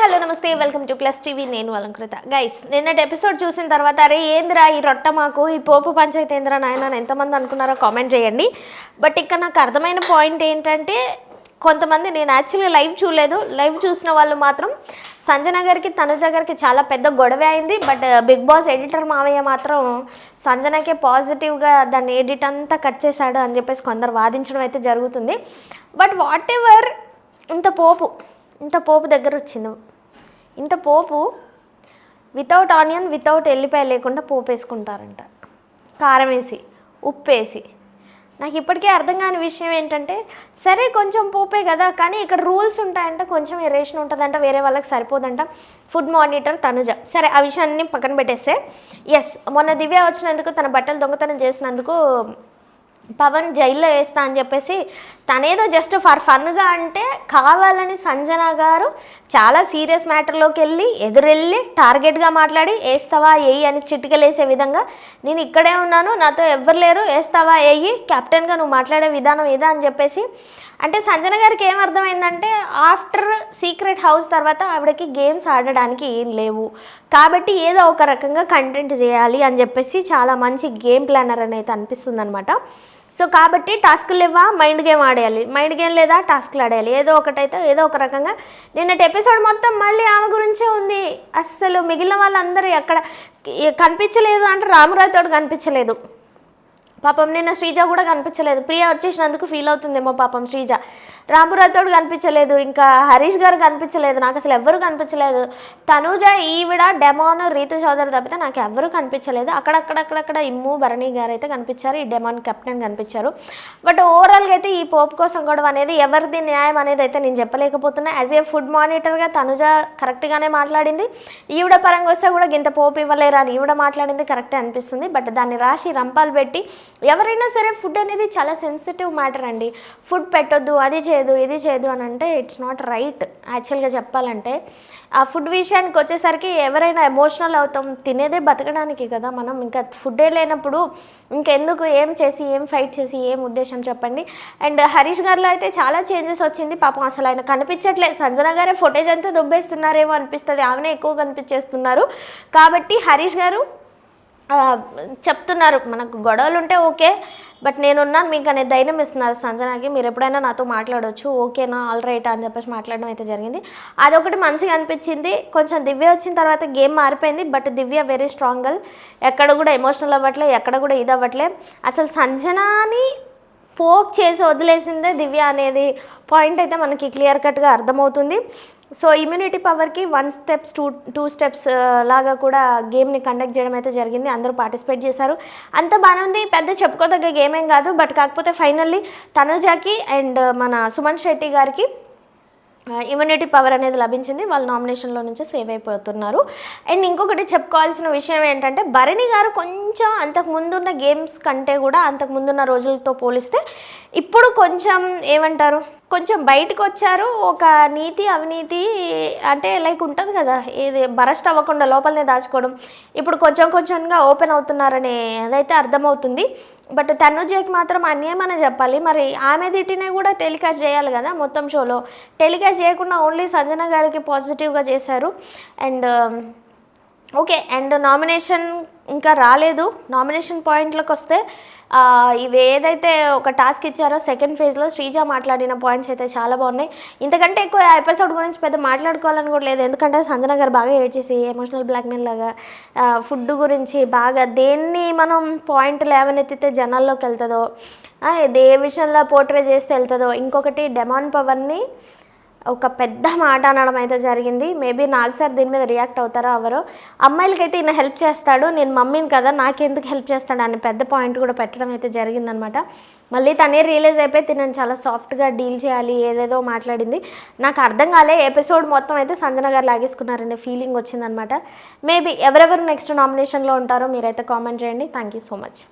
Hello నమస్తే. Welcome to plus TV నేను Alankrita. Guys నిన్నటి ఎపిసోడ్ చూసిన తర్వాత అరే ఏంద్రా ఈ రొట్ట మాకు ఈ పోపు పంచాయతీ ఏంద్రా నాయన అని ఎంతమంది అనుకున్నారో కామెంట్ చేయండి. బట్ ఇక్కడ నాకు అర్థమైన పాయింట్ ఏంటంటే కొంతమంది నేను యాక్చువల్లీ లైవ్ చూడలేదు. లైవ్ చూసిన వాళ్ళు మాత్రం సంజన గారికి తనుజ గారికి చాలా పెద్ద గొడవ అయింది. బట్ బిగ్ బాస్ ఎడిటర్ మావయ్య మాత్రం సంజనకే పాజిటివ్గా దాన్ని ఎడిట్ అంతా కట్ చేశాడు అని చెప్పేసి కొందరు వాదించడం అయితే జరుగుతుంది. బట్ వాట్ ఎవర్ ఇంత పోపు ఇంత పోపు దగ్గర వచ్చింది ఇంత పోపు వితౌట్ ఆనియన్ వితౌట్ ఎల్లిపాయ లేకుండా పోపు వేసుకుంటారంట కారం వేసి ఉప్పు వేసి. నాకు ఇప్పటికే అర్థం కాని విషయం ఏంటంటే సరే కొంచెం పోపే కదా కానీ ఇక్కడ రూల్స్ ఉంటాయంట కొంచెం ఎరేషన్ ఉంటుందంట వేరే వాళ్ళకి సరిపోదంట. Food monitor Tanuja. సరే ఆ విషయాన్ని పక్కన పెట్టేస్తే ఎస్ మొన్న దివ్య వచ్చినందుకు తన బట్టలు దొంగతనం చేసినందుకు పవన్ జైల్లో వేస్తా అని చెప్పేసి తనేదో జస్ట్ ఫర్ ఫన్గా అంటే కావాలని సంజన గారు చాలా సీరియస్ మ్యాటర్లోకి వెళ్ళి ఎదురెళ్ళి టార్గెట్గా మాట్లాడి వేస్తావా ఏయి అని చిటికలేసే విధంగా నేను ఇక్కడే ఉన్నాను నాతో ఎవ్వరు లేరు వేస్తావా ఏయి కెప్టెన్గా నువ్వు మాట్లాడే విధానం ఇదా అని చెప్పేసి అంటే సంజన గారికి ఏం ఆఫ్టర్ సీక్రెట్ హౌస్ తర్వాత ఆవిడకి గేమ్స్ ఆడడానికి ఏం లేవు. కాబట్టి ఏదో ఒక రకంగా కంటెంట్ చేయాలి అని చెప్పేసి చాలా మంచి గేమ్ ప్లానర్ అనేది అనిపిస్తుంది అనమాట సో కాబట్టి టాస్క్లు ఇవ్వా మైండ్ గేమ్ ఆడేయాలి. మైండ్ గేమ్ లేదా? టాస్క్లు ఆడేయాలి. ఏదో ఒకటైతే ఏదో ఒక రకంగా. నిన్నటి ఎపిసోడ్ మొత్తం మళ్ళీ ఆమె గురించే ఉంది. అస్సలు మిగిలిన వాళ్ళందరూ ఎక్కడ కనిపించలేదు అంటే రామరావుతోడు కనిపించలేదు. పాపం నిన్న శ్రీజ కూడా కనిపించలేదు. ప్రియ వచ్చేసినందుకు ఫీల్ అవుతుందేమో పాపం శ్రీజ. రాంపురాథోడు కనిపించలేదు. ఇంకా హరీష్ గారు కనిపించలేదు. నాకు అసలు ఎవ్వరు కనిపించలేదు. తనూజ ఈవిడ డెమాన్ రీతు చౌదరి తప్పితే నాకు ఎవ్వరూ కనిపించలేదు. అక్కడక్కడక్కడక్కడ ఇమ్ము భరణి గారు అయితే కనిపించారు. ఈ డెమాన్ కెప్టెన్ కనిపించారు. బట్ ఓవరాల్గా అయితే ఈ పోపు కోసం గొడవ అనేది ఎవరిది న్యాయం అనేది అయితే నేను చెప్పలేకపోతున్నా. యాజ్ ఏ ఫుడ్ మానిటర్గా తనుజ కరెక్ట్గానే మాట్లాడింది. ఈవిడ పరంగా వస్తే కూడా ఇంత పోపు ఇవ్వలేరా అని ఈవిడ మాట్లాడింది కరెక్టే అనిపిస్తుంది. బట్ దాన్ని రాసి రంపాలు పెట్టి ఎవరైనా సరే ఫుడ్ అనేది చాలా సెన్సిటివ్ మ్యాటర్ అండి. ఫుడ్ పెట్టొద్దు అది చేయదు ఇది చేయదు అని అంటే ఇట్స్ నాట్ రైట్ యాక్చువల్గా చెప్పాలంటే ఆ ఫుడ్ విషయానికి వచ్చేసరికి ఎవరైనా ఎమోషనల్ అవుతాం తినేదే బతకడానికి కదా మనం. ఇంకా ఫుడ్డే లేనప్పుడు ఇంకెందుకు ఏం చేసి ఏం ఫైట్ చేసి ఏం ఉద్దేశం చెప్పండి. అండ్ హరీష్ గారిలో అయితే చాలా చేంజెస్ వచ్చింది. పాపం అసలు ఆయన కనిపించట్లేదు సంజన గారే ఫుటేజ్ అంతా దుబ్బేస్తున్నారేమో అనిపిస్తుంది. ఆమెనే ఎక్కువ కనిపించేస్తున్నారు. కాబట్టి హరీష్ గారు చెప్తున్నారు. మనకు గొడవలు ఉంటే ఓకే బట్ నేనున్నాను మీకు అనే ధైర్యం ఇస్తున్నారు సంజనాకి. మీరు ఎప్పుడైనా నాతో మాట్లాడవచ్చు ఓకేనా ఆల్ రైట్ అని చెప్పేసి మాట్లాడడం అయితే జరిగింది. అదొకటి మంచిగా అనిపించింది. కొంచెం దివ్య వచ్చిన తర్వాత గేమ్ మారిపోయింది but Divya very strong girl. ఎక్కడ కూడా ఎమోషనల్ అవ్వట్లే ఎక్కడ కూడా ఇది అవ్వట్లే. అసలు సంజనాని పోక్ చేసి వదిలేసిందే దివ్య అనేది పాయింట్ అయితే మనకి క్లియర్ కట్గా అర్థమవుతుంది. So immunity పవర్కి one steps two two steps లాగా కూడా గేమ్ని కండక్ట్ చేయడం అయితే జరిగింది. అందరూ పార్టిసిపేట్ చేశారు. అంత బాగానే ఉంది. పెద్ద చెప్పుకోదగ్గ గేమ్ ఏం కాదు. బట్ కాకపోతే ఫైనల్లీ తనుజాకి అండ్ uh, మన సుమన్ శెట్టి గారికి uh, ఇమ్యూనిటీ పవర్ అనేది లభించింది. వాళ్ళు నామినేషన్లో నుంచి సేవ్ అయిపోతున్నారు. అండ్ ఇంకొకటి చెప్పుకోవాల్సిన విషయం ఏంటంటే భరణి గారు కొంచెం అంతకు ముందున్న గేమ్స్ కంటే కూడా అంతకు ముందున్న రోజులతో పోలిస్తే ఇప్పుడు కొంచెం ఏమంటారు? కొంచెం బయటకు వచ్చారు. ఒక నీతి అవినీతి అంటే లైక్ ఉంటుంది కదా ఇది బరస్ట్ అవ్వకుండా లోపలనే దాచుకోవడం. ఇప్పుడు కొంచెం కొంచెంగా ఓపెన్ అవుతున్నారనే అదైతే అర్థమవుతుంది. బట్ తనుజకి మాత్రం అన్యాయం చెప్పాలి. మరి ఆమె తిట్టినే కూడా టెలికాస్ట్ చేయాలి కదా మొత్తం షోలో. టెలికాస్ట్ చేయకుండా ఓన్లీ సంజన గారికి పాజిటివ్గా చేశారు. అండ్ ఓకే అండ్ నామినేషన్ ఇంకా రాలేదు. నామినేషన్ పాయింట్లకు వస్తే ఇవి ఏదైతే ఒక టాస్క్ ఇచ్చారో సెకండ్ ఫేజ్లో శ్రీజ మాట్లాడిన పాయింట్స్ అయితే చాలా బాగున్నాయి. ఇంతకంటే ఎక్కువ ఎపిసోడ్ గురించి పెద్ద మాట్లాడుకోవాలని కూడా లేదు. ఎందుకంటే సంజన గారు బాగా ఏడ్చేసి ఎమోషనల్ బ్లాక్మెయిల్ లాగా ఫుడ్ గురించి బాగా దేన్ని మనం పాయింట్ లేవనెత్తితే జనాల్లోకి వెళ్తుందో ఇది ఏ విషయంలో పోర్ట్రే చేస్తే వెళ్తుందో ఇంకొకటి డెమాన్ పవర్ని ఒక పెద్ద మాట అనడం అయితే జరిగింది. మేబీ నాలుగు సార్ దీని మీద రియాక్ట్ అవుతారో ఎవరో. అమ్మాయిలకైతే ఈయన హెల్ప్ చేస్తాడు. నేను మమ్మీని కదా నాకెందుకు హెల్ప్ చేస్తాడు అని పెద్ద పాయింట్ కూడా పెట్టడం అయితే జరిగిందనమాట. మళ్ళీ తనే రియలైజ్ అయిపోయి తినని చాలా సాఫ్ట్గా డీల్ చేయాలి ఏదేదో మాట్లాడింది. నాకు అర్థం కాలే ఎపిసోడ్ మొత్తం అయితే సంజన గారు లాగేసుకున్నారనే ఫీలింగ్ వచ్చిందనమాట. మేబీ ఎవరెవరు నెక్స్ట్ నామినేషన్లో ఉంటారో మీరైతే కామెంట్ చేయండి. Thank you so much.